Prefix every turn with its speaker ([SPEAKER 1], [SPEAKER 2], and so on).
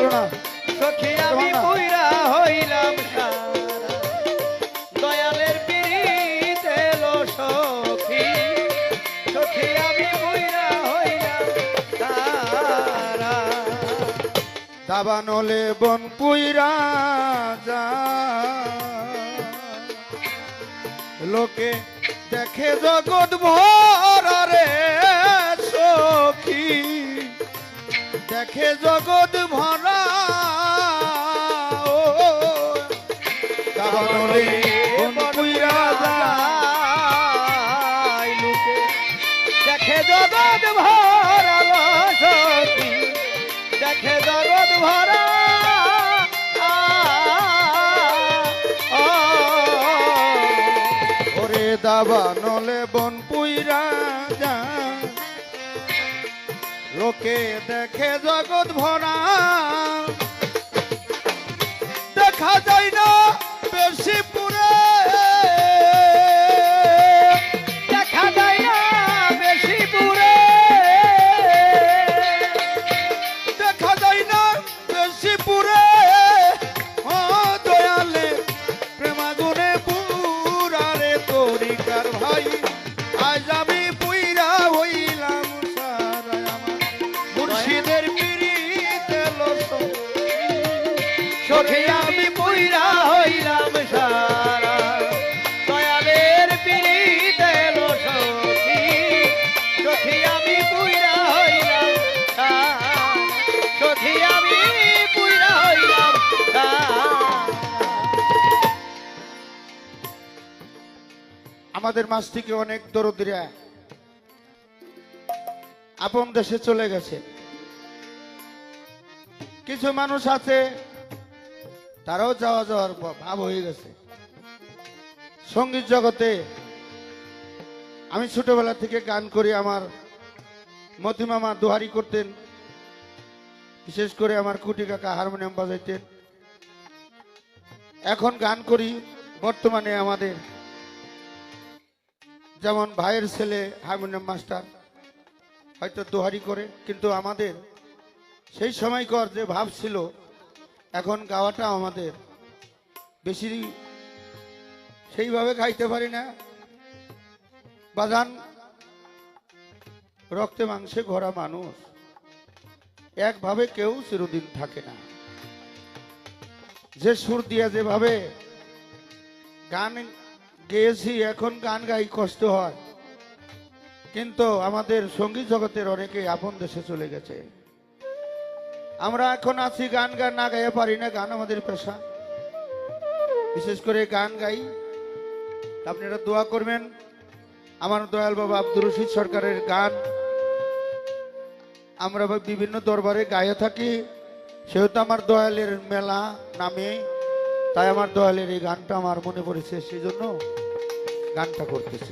[SPEAKER 1] সখী ভালো না।
[SPEAKER 2] সখী আমি পুইরা হইলাম সারা। দয়ালের পিড়িতে এলো সখী। সখী আমি পুইরা হইলাম
[SPEAKER 1] দাবানলে বন পুইরা যা। লোকে দেখে জগৎ ভরে দেখে জগৎ ভরা
[SPEAKER 2] দেখে জগৎ দেখে ভরা ও,
[SPEAKER 1] ওরে দাবানলে বন পুইরা লোকে দেখে জগৎ ভরা। দেখা যায় না আমাদের মাছ থেকে অনেক দরদিরা। আপন দেশে চলে গেছে। কিছু মানুষ আছে, তারাও যাওয়া যাওয়ার ভাব হয়ে গেছে। সংগীত জগতে আমি ছোটবেলা থেকে গান করি, আমার মতিমামা দোহারি করতেন। বিশেষ করে আমার কুটি কাকা হারমোনিয়াম বাজাইতেন। এখন গান করি, বর্তমানে আমাদের যেমন ভাইয়ের ছেলে হারমোনিয়াম মাস্টার, হয়তো দোহারি করে, কিন্তু আমাদের সেই সময়কর যে ভাব ছিল, এখন গাওয়াটা আমাদের বেশি সেইভাবে গাইতে পারি না। বাজান, রক্তে মাংসে ঘোরা মানুষ, একভাবে কেউ চিরদিন থাকে না। যে সুর দিয়ে যেভাবে গান গেয়েছি এখন গান গাই কষ্ট হয়। কিন্তু আমাদের সংগীত জগতের অনেকে আপন দেশে চলে গেছে। আমরা এখন আছি গান গান না গাইতে পারি না, গান আমাদের পেশা। বিশেষ করে গান গাই। আপনারা দোয়া করবেন। আমার দয়াল বাবা আব্দুর রশিদ সরকারের গান। আমরা বিভিন্ন দরবারে গায়ে থাকি। সেহেতু আমার দয়ালের মেলা নামে তাই আমার দয়ালের এই গানটা আমার মনে পড়েছে সেই জন্য গানটা করতেছি